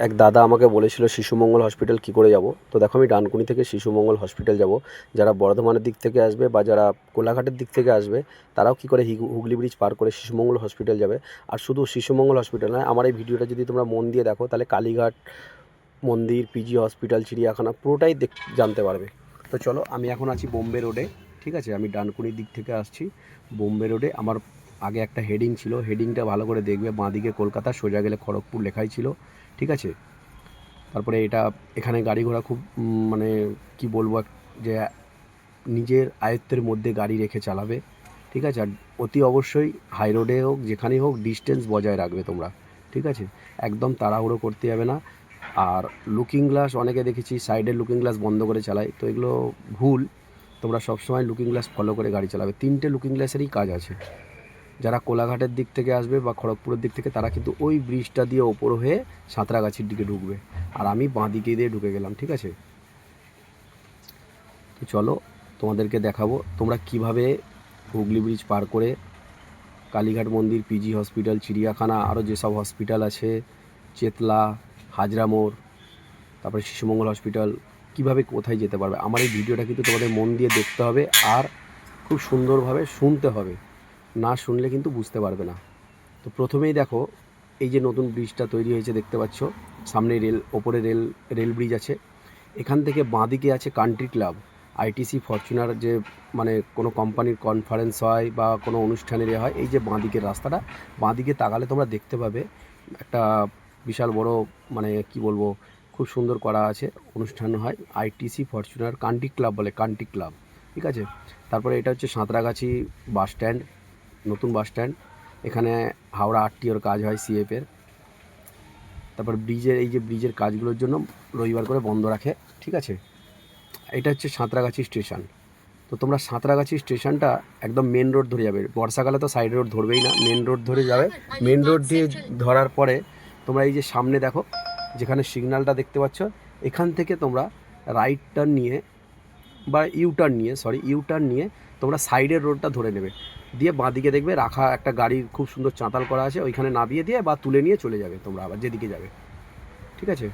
এক দাদা আমাকে বলেছিল শিশুমঙ্গল হসপিটাল কী করে যাব? তো দেখো আমি ডানকুনি থেকে শিশুমঙ্গল হসপিটাল যাব। যারা বর্ধমানের দিক থেকে আসবে বা যারা কোলাঘাটের দিক থেকে আসবে, তারাও কী করে হিগু- হুগলি ব্রিজ পার করে শিশুমঙ্গল হসপিটাল যাবে? আর শুধু শিশুমঙ্গল হসপিটাল নয়, আমার এই ভিডিওটা যদি তোমরা মন দিয়ে দেখো, তাহলে কালীঘাট, মন্দির পিজি হসপিটাল চিড়িয়াখানা পুরোটাই দেখ জানতে পারবে। তো চলো, আমি এখন আছি বোম্বে রোডে ঠিক আছে? আমি ডানকুনির দিক থেকে আসছি বোম্বে রোডে আমার আগে একটা হেডিং ছিল হেডিংটা ভালো করে দেখবে। বাঁদিকে কলকাতা, সোজা গেলে খড়গপুর লেখাই ছিল। ঠিক আছে? তারপরে এটা এখানে গাড়ি ঘোড়া খুব মানে কি বলব যে নিজের আয়ত্তের মধ্যে গাড়ি রেখে চালাবে, ঠিক আছে? আর অতি অবশ্যই হাই রোডে হোক, যেখানেই হোক ডিস্টেন্স বজায় রাখবে তোমরা, ঠিক আছে? একদম তাড়াহুড়ো করতে যাবে না। আর লুকিং গ্লাস অনেকে দেখেছি সাইডের লুকিং গ্লাস বন্ধ করে চালায়, তো এগুলো ভুল। তোমরা সবসময় লুকিং গ্লাস ফলো করে গাড়ি চালাবে। তিনটে লুকিং গ্লাসেরই কাজ আছে। যারা কোলাঘাটের দিক থেকে আসবে বা খড়গপুরের দিক থেকে, তারা কিন্তু ওই ব্রিজটা দিয়ে ওপর হয়ে সাঁতরাগাছির দিকে ঢুকবে। আর আমি বাঁ দিকে দিয়ে ঢুকে গেলাম, ঠিক আছে? তো চলো, তোমাদেরকে দেখাবো তোমরা কীভাবে হুগলি ব্রিজ পার করে কালীঘাট মন্দির পিজি হসপিটাল চিড়িয়াখানা, আরও যেসব হসপিটাল আছে, চেতলা হাজরা মোড় তারপরে শিশুমঙ্গল হসপিটাল কীভাবে কোথায় যেতে পারবে? আমার এই ভিডিওটা কিন্তু তোমাদের মন দিয়ে দেখতে হবে আর খুব সুন্দরভাবে শুনতে হবে। না শুনলে কিন্তু বুঝতে পারবে না। তো প্রথমেই দেখো, এই যে নতুন ব্রিজটা তৈরি হয়েছে দেখতে পাচ্ছ। সামনে রেল, ওপরে রেল রেল ব্রিজ আছে। এখান থেকে বাঁদিকে আছে কান্ট্রি ক্লাব আইটিসি ফরচুনার যে মানে কোনো কোম্পানির কনফারেন্স হয় বা কোনো অনুষ্ঠানের এ হয়, এই যে বাঁদিকের রাস্তাটা, বাঁদিকে তাকালে তোমরা দেখতে পাবে একটা বিশাল বড় মানে কি বলব, খুব সুন্দর করা আছে, অনুষ্ঠান হয় আইটিসি ফরচুনার কান্ট্রি ক্লাব বলে কান্ট্রি ক্লাব ঠিক আছে? তারপরে এটা হচ্ছে সাঁতরাগাছি বাস স্ট্যান্ড নতুন বাস স্ট্যান্ড। এখানে হাওড়া আটটিওর কাজ হয় সিএফের তারপর ব্রিজের, এই যে ব্রিজের কাজগুলোর জন্য রবিবার করে বন্ধ রাখে, ঠিক আছে? এটা হচ্ছে সাঁতরাগাছি স্টেশন। তো তোমরা সাঁতরাগাছি স্টেশনটা একদম মেন রোড ধরে যাবে। বর্ষাকালে তো সাইড রোড ধরবেই না মেন রোড ধরে যাবে। মেন রোড দিয়ে ধরার পরে তোমরা এই যে সামনে দেখো, যেখানে সিগন্যালটা দেখতে পাচ্ছ, এখান থেকে তোমরা রাইট টার্ন নিয়ে বা ইউ টার্ন নিয়ে সরি ইউ টার্ন নিয়ে তোমরা সাইডের রোডটা ধরে নেবে। দিয়ে বাঁদিকে দেখবে রাখা একটা গাড়ির খুব সুন্দর চাঁতাল করা আছে, ওইখানে নামিয়ে দিয়ে বা তুলে নিয়ে চলে যাবে তোমরা আবার যেদিকে যাবে। ঠিক আছে?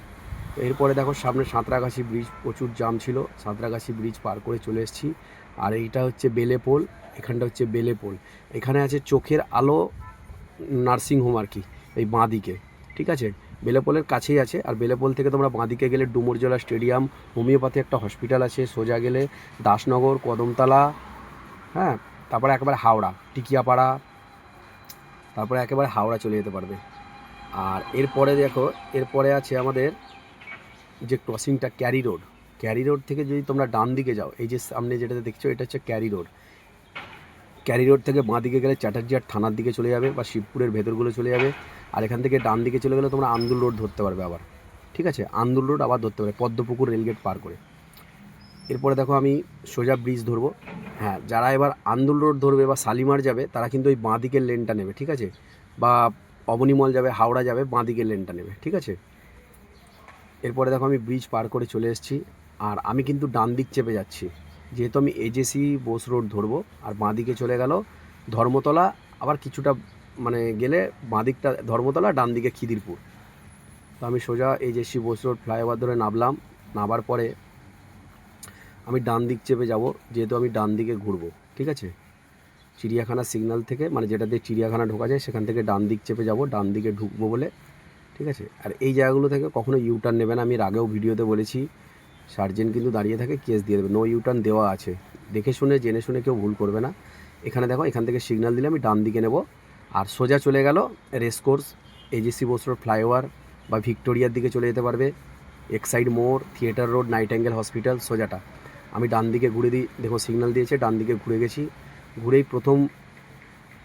এরপরে দেখো সামনে সাঁতরাগাছি ব্রিজ প্রচুর জাম ছিল। সাঁতরাগাছি ব্রিজ পার করে চলে এসেছি। আর এইটা হচ্ছে বেলেপোল এখানটা হচ্ছে বেলেপোল এখানে আছে চোখের আলো নার্সিং হোম আর কি, এই বাঁদিকে ঠিক আছে? বেলেপোলের কাছেই আছে। আর বেলেপোল থেকে তোমরা বাঁদিকে গেলে ডুমুরজলা স্টেডিয়াম, হোমিওপ্যাথি একটা হসপিটাল আছে, সোজা গেলে দাসনগর, কদমতলা হ্যাঁ? তারপরে একেবারে হাওড়া, টিকিয়াপাড়া, তারপরে একেবারে হাওড়া চলে যেতে পারবে। আর এরপরে দেখো, এরপরে আছে আমাদের যে ক্রসিংটা ক্যারি রোড। ক্যারি রোড থেকে যদি তোমরা ডান দিকে যাও, এই যে সামনে যেটাতে দেখছ, এটা হচ্ছে ক্যারি রোড। ক্যারি রোড থেকে বাঁ দিকে গেলে চ্যাটার্জিয়ার থানার দিকে চলে যাবে বা শিবপুরের ভেতরগুলো চলে যাবে। আর এখান থেকে ডান দিকে চলে গেলে তোমরা আন্দুল রোড ধরতে পারবে আবার। ঠিক আছে? আন্দুল রোড আবার ধরতে পারবে, পদ্মপুকুর রেলগেট পার করে। এরপরে দেখো আমি সোজা ব্রিজ ধরবো। হ্যাঁ যারা এবার আন্দুল রোড ধরবে বা শালিমার যাবে, তারা কিন্তু ওই বাঁ দিকের লেনটা নেবে, ঠিক আছে? বা অবনিমল যাবে, হাওড়া যাবে, বাঁ দিকের লেনটা নেবে, ঠিক আছে? এরপরে দেখো আমি ব্রিজ পার করে চলে এসেছি, আর আমি কিন্তু ডান দিক চেপে যাচ্ছি। যেহেতু আমি এজেসি বোস রোড ধরবো, আর বাঁ দিকে চলে গেল ধর্মতলা, আবার কিছুটা মানে গেলে বাঁ দিকটা ধর্মতলা, ডান দিকে খিদিরপুর। তো আমি সোজা এজেসি বোস রোড ফ্লাইওভার ধরে নামলাম, নামার পরে আমি ডান দিক চেপে যাব, যেহেতু আমি ডান দিকে ঘুরবো, ঠিক আছে? চিড়িয়াখানা সিগনাল থেকে মানে যেটা দিয়ে চিড়িয়াখানা ঢোকা যায়, সেখান থেকে ডান দিক চেপে যাব, ডান দিকে ঢুকবো বলে, ঠিক আছে? আর এই জায়গাগুলো থেকে কখনো ইউটার্ন নেবে না, আমি এর আগেও ভিডিওতে বলেছি সার্জেন্ট কিন্তু দাঁড়িয়ে থাকে কেস দিয়ে দেবে নো ইউটার্ন দেওয়া আছে। দেখে শুনে, জেনে শুনে কেউ ভুল করবে না। এখানে দেখো, এখান থেকে সিগনাল দিলে আমি ডান দিকে নেব। আর সোজা চলে গেল racecourse AGC Bose Road flyover বা ভিক্টোরিয়ার দিকে চলে যেতে পারবে এক্সাইড মোড় theatre road Nightingale hospital সোজাটা। আমি ডান দিকে ঘুরে দিই। দেখো সিগন্যাল দিয়েছে, ডান দিকে ঘুরে গেছি। ঘুরেই প্রথম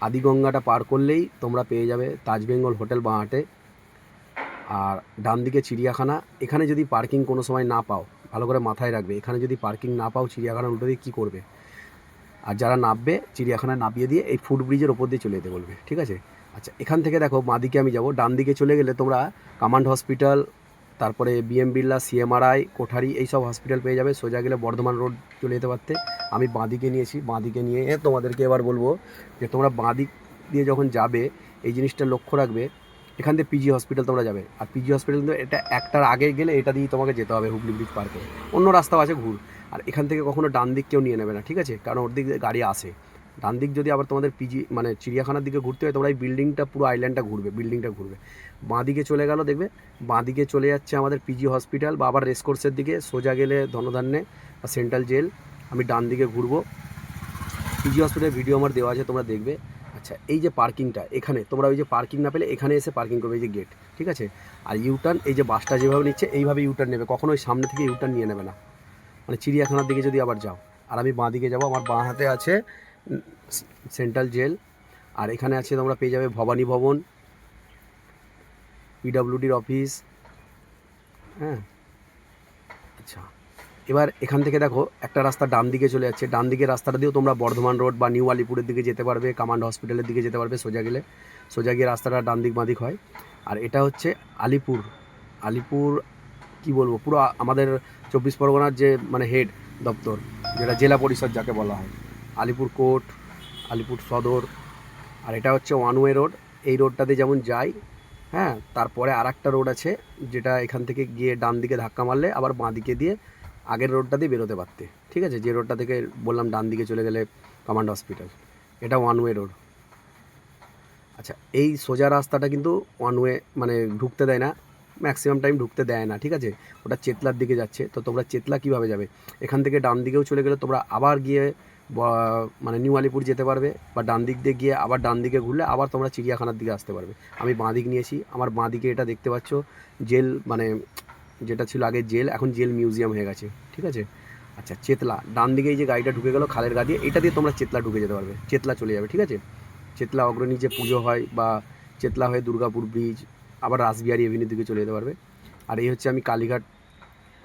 আদিগঙ্গাটা পার করলেই তোমরা পেয়ে যাবে তাজ বেঙ্গল হোটেল বাঁহাটে। আর ডান দিকে চিড়িয়াখানা, এখানে যদি পার্কিং কোনো সময় না পাও, ভালো করে মাথায় রাখবে, এখানে যদি পার্কিং না পাও চিড়িয়াখানা উল্টো দিয়ে কী করবে? আর যারা নামবে, চিড়িয়াখানায় নামিয়ে দিয়ে এই ফুট ব্রিজের ওপর দিয়ে চলে যেতে বলবে, ঠিক আছে? আচ্ছা এখান থেকে দেখো বাঁদিকে আমি যাব। ডান দিকে চলে গেলে তোমরা কামান্ড হসপিটাল তারপরে বিএম বিড়লা সিএমআরআই কোঠারি, এইসব হসপিটাল পেয়ে যাবে। সোজা গেলে বর্ধমান রোড চলে যেতে পারতে। আমি বাঁদিকে নিয়েছি, বাঁদিকে নিয়ে তোমাদেরকে এবার বলব যে তোমরা বাঁদিক দিয়ে যখন যাবে, এই জিনিসটা লক্ষ্য রাখবে। এখান থেকে পিজি হসপিটাল তোমরা যাবে। আর পিজি হসপিটাল কিন্তু এটা একটার আগে গেলে এটা দিয়ে তোমাকে যেতে হবে হুগলি ব্রিজ পার্কে অন্য রাস্তাও আছে ঘুর। আর এখান থেকে কখনো ডান দিক কেউ নিয়ে নেবে না, ঠিক আছে? কারণ ওর দিক গাড়ি আসে। ডান দিক যদি আবার তোমাদের পিজি মানে চিড়িয়াখানার দিকে ঘুরতে হয়, তোমরা এই বিল্ডিংটা পুরো আইল্যান্ডটা ঘুরবে বিল্ডিংটা ঘুরবে। বাঁ দিকে চলে গেল, দেখবে? বাঁ দিকে চলে যাচ্ছে আমাদের পিজি হসপিটাল বা আবার রেসকোর্সের দিকে, সোজা গেলে ধনধান্যে বা সেন্ট্রাল জেল আমি ডান দিকে ঘুরবো। পিজি হসপিটালের ভিডিও আমার দেওয়া আছে, তোমরা দেখবে। আচ্ছা এই যে পার্কিংটা এখানে, তোমরা ওই যে পার্কিং না পেলে, এখানে এসে পার্কিং করবে, এই যে গেট ঠিক আছে? আর ইউটার্ন এই যে বাসটা যেভাবে নিচ্ছে, এইভাবে ইউটার্ন নেবে কখনো ওই সামনে থেকে ইউটার্ন নিয়ে নেবে না। মানে চিড়িয়াখানার দিকে যদি আবার যাও, আর আমি বাঁ দিকে যাব, আমার বাঁ হাতে আছে সেন্ট্রাল জেল। আর এখানে আছে তোমরা পেয়ে যাবে ভবানী ভবন পিডাব্লিউডির অফিস হ্যাঁ? আচ্ছা। এবার এখান থেকে দেখো, একটা রাস্তা ডান দিকে চলে যাচ্ছে। ডান দিকে রাস্তাটা দিয়েও তোমরা বর্ধমান রোড বা নিউ আলিপুরের দিকে যেতে পারবে, কামান্ড হসপিটালের দিকে যেতে পারবে সোজা গেলে। সোজা গিয়ে রাস্তাটা ডান দিক বাঁদিক হয়। আর এটা হচ্ছে আলিপুর। আলিপুর কি বলব? পুরো আমাদের চব্বিশ পরগনার যে মানে হেড দপ্তর, যেটা জেলা পরিষদ যাকে বলা হয়। আলিপুর কোর্ট, আলিপুর সদর, আর এটা হচ্ছে ওয়ান ওয়ে রোড এই রোডটাতে যেমন যাই হ্যাঁ তারপরে আর একটা রোড আছে যেটা এখান থেকে গিয়ে ডান দিকে ধাক্কা মারলে আবার বাঁ দিকে দিয়ে আগের রোডটা দিয়ে বেরোতে পারতে। ঠিক আছে? যে রোডটা থেকে বললাম ডান দিকে চলে গেলে কমান্ড হসপিটাল এটা ওয়ান ওয়ে রোড আচ্ছা এই সোজা রাস্তাটা কিন্তু ওয়ান ওয়ে মানে ঢুকতে দেয় না। ম্যাক্সিমাম টাইম ঢুকতে দেয় না, ঠিক আছে? ওটা চেতলার দিকে যাচ্ছে। তো তোমরা চেতলা কীভাবে যাবে? এখান থেকে ডান দিকেও চলে গেলে তোমরা আবার গিয়ে মানে নিউ আলিপুর যেতে পারবে বা ডান দিক দিয়ে গিয়ে আবার ডান দিকে ঘুরলে আবার তোমরা চিড়িয়াখানার দিকে আসতে পারবে। আমি বাঁ দিক নিয়েছি। আমার বাঁ দিকে এটা দেখতে পাচ্ছ, জেল মানে যেটা ছিল আগে জেল, এখন জেল মিউজিয়াম হয়ে গেছে। ঠিক আছে? আচ্ছা চেতলা। ডান দিকে এই যে গাড়িটা ঢুকে গেলো খালের গা দিয়ে, এটা দিয়ে তোমরা চেতলা ঢুকে যেতে পারবে। চেতলা চলে যাবে, ঠিক আছে? চেতলা অগ্রণী যে পুজো হয় বা চেতলা হয়ে দুর্গাপুর ব্রিজ আবার রাসবিহারি এভিনিউর দিকে চলে যেতে পারবে। আর এই হচ্ছে আমি কালীঘাট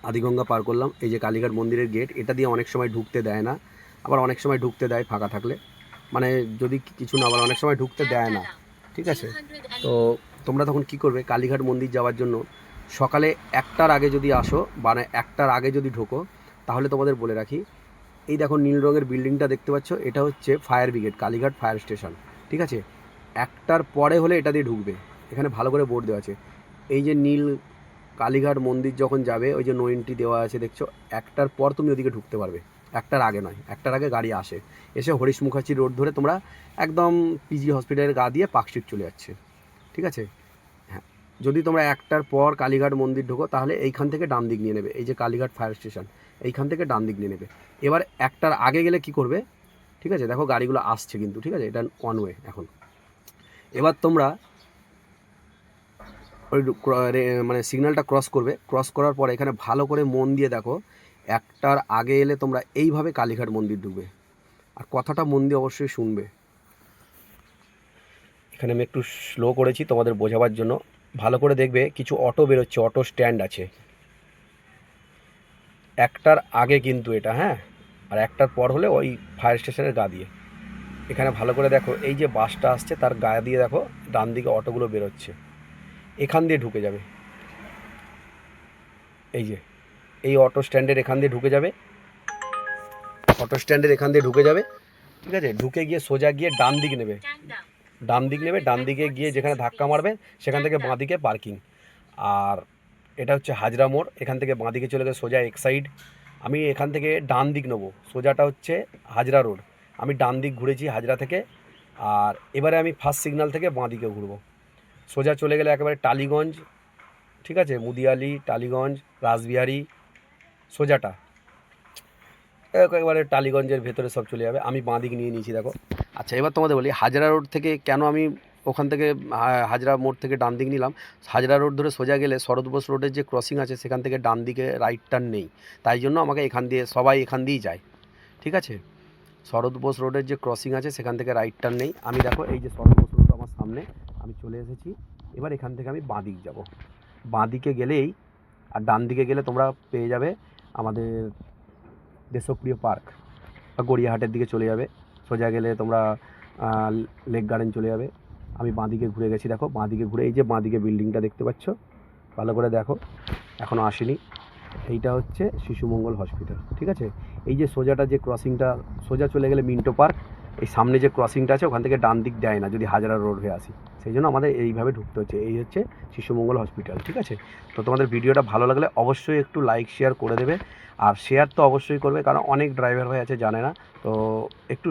আদিগঙ্গা পার করলাম। এই যে কালীঘাট মন্দিরের গেট এটা দিয়ে অনেক সময় ঢুকতে দেয় না। আবার অনেক সময় ঢুকতে দেয় ফাঁকা থাকলে। মানে যদি কিছু না আবার অনেক সময় ঢুকতে দেয় না। ঠিক আছে? তো তোমরা তখন কি করবে? কালীঘাট মন্দির যাওয়ার জন্য সকালে একটার আগে যদি আসো মানে একটার আগে যদি ঢোকো, তাহলে তোমাদের বলে রাখি, এই দেখো নীল রঙের বিল্ডিংটা দেখতে পাচ্ছ, এটা হচ্ছে fire brigade, Kalighat fire station. ঠিক আছে? একটার পরে হলে এটা দিয়ে ঢুকবে। এখানে ভালো করে বোর্ড দেওয়া আছে। এই যে নীল কালীঘাট মন্দির যখন যাবে, ওই যে নো এন্ট্রি দেওয়া আছে, দেখছ? একটার পর তুমি ওদিকে ঢুকতে পারবে। একটার আগে নয়, একটার আগে গাড়ি আসে। এসে হরিশ মুখার্জি রোড ধরে তোমরা একদম পিজি হসপিটালের গা দিয়ে পার্কস্ট্রিট চলে যাচ্ছে। ঠিক আছে? হ্যাঁ। যদি তোমরা একটার পর কালীঘাট মন্দির ঢোকো, তাহলে এইখান থেকে ডান দিক নিয়ে নেবে। এই যে কালীঘাট ফায়ার স্টেশন এইখান থেকে ডান দিক নিয়ে নেবে। এবার একটার আগে গেলে কি করবে? ঠিক আছে, দেখো গাড়িগুলো আসছে কিন্তু, ঠিক আছে? এটা ওয়ান ওয়ে এখন। এবার তোমরা ওই মানে সিগন্যালটা ক্রস করবে। ক্রস করার পর এখানে ভালো করে মন দিয়ে দেখো। একটার আগে এলে তোমরা এইভাবে কালীঘাট মন্দির ঢুকবে। আর কথাটা মন দিয়ে অবশ্যই শুনবে। এখানে আমি একটু স্লো করেছি তোমাদের বোঝাবার জন্য। ভালো করে দেখবে, কিছু অটো বেরোচ্ছে অটো স্ট্যান্ড আছে। একটার আগে কিন্তু এটা হ্যাঁ? আর একটার পর হলে ওই ফায়ার স্টেশনের গা দিয়ে। এখানে ভালো করে দেখো, এই যে বাসটা আসছে, তার গায়ে দিয়ে দেখো, ডান দিকে অটোগুলো বেরোচ্ছে। এখান দিয়ে ঢুকে যাবে। এই যে। এই অটো স্ট্যান্ডের এখান দিয়ে ঢুকে যাবে। অটো স্ট্যান্ডের এখান দিয়ে ঢুকে যাবে। ঠিক আছে? ঢুকে গিয়ে সোজা গিয়ে ডান দিক নেবে। ডান দিক নেবে, ডান দিকে গিয়ে যেখানে ধাক্কা মারবে, সেখান থেকে বাঁ দিকে পার্কিং আর এটা হচ্ছে হাজরা মোড়। এখান থেকে বাঁ দিকে চলে গেলে সোজা এক সাইড আমি এখান থেকে ডান দিক নেব। সোজাটা হচ্ছে হাজরা রোড আমি ডান দিক ঘুরেছি হাজরা থেকে। আর এবারে আমি ফার্স্ট সিগন্যাল থেকে বাঁ দিকে ঘুরবো। সোজা চলে গেলে একেবারে টালিগঞ্জ। ঠিক আছে? মুদিয়ালি, টালিগঞ্জ, রাসবিহারি সোজাটা। একেবারে টালিগঞ্জের ভেতরে সব চলে যাবে। আমি বাঁ দিক নিয়ে নিয়েছি, দেখো। আচ্ছা এবার তোমাদের বলি, হাজরা রোড থেকে কেন আমি ওখান থেকে হাজরা মোড় থেকে ডান দিক নিলাম? হাজরা রোড ধরে সোজা গেলে শরৎ বোস রোডের যে ক্রসিং আছে, সেখান থেকে ডান দিকে রাইট টার্ন নেই। তাই জন্য আমাকে এখান দিয়ে, সবাই এখান দিয়েই যায়। ঠিক আছে? শরৎ বোস রোডের যে ক্রসিং আছে, সেখান থেকে রাইট টার্ন নেই। আমি দেখো, এই যে শরৎ বোস রোড আমার সামনে, আমি চলে এসেছি। এবার এখান থেকে আমি বাঁ দিক যাব। বাঁ দিকে গেলেই, আর ডান দিকে গেলে তোমরা পেয়ে যাবে আমাদের দেশপ্রিয় পার্ক বা গড়িয়াহাটের দিকে চলে যাবে। সোজা গেলে তোমরা লেক গার্ডেন চলে যাবে। আমি বাঁদিকে ঘুরে গেছি, দেখো, বাঁদিকে ঘুরে এই যে বাঁদিকে বিল্ডিংটা দেখতে পাচ্ছ, ভালো করে দেখো এখনও আসেনি। এইটা হচ্ছে শিশুমঙ্গল হসপিটাল, ঠিক আছে? এই যে সোজাটা যে ক্রসিংটা সোজা চলে গেলে মিন্টো পার্ক এই সামনে যে ক্রসিংটা আছে, ওখান থেকে ডান দিক দেয় না, যদি হাজারা রোড হয়ে আসি। সেই জন্য আমাদের এইভাবে ঢুকতে হচ্ছে। এই হচ্ছে শিশুমঙ্গল হসপিটাল ঠিক আছে? তো তোমাদের ভিডিওটা ভালো লাগলে অবশ্যই একটু লাইক শেয়ার করে দেবে। আর শেয়ার তো অবশ্যই করবে, কারণ অনেক ড্রাইভার ভাই আছে, জানে না। তো একটু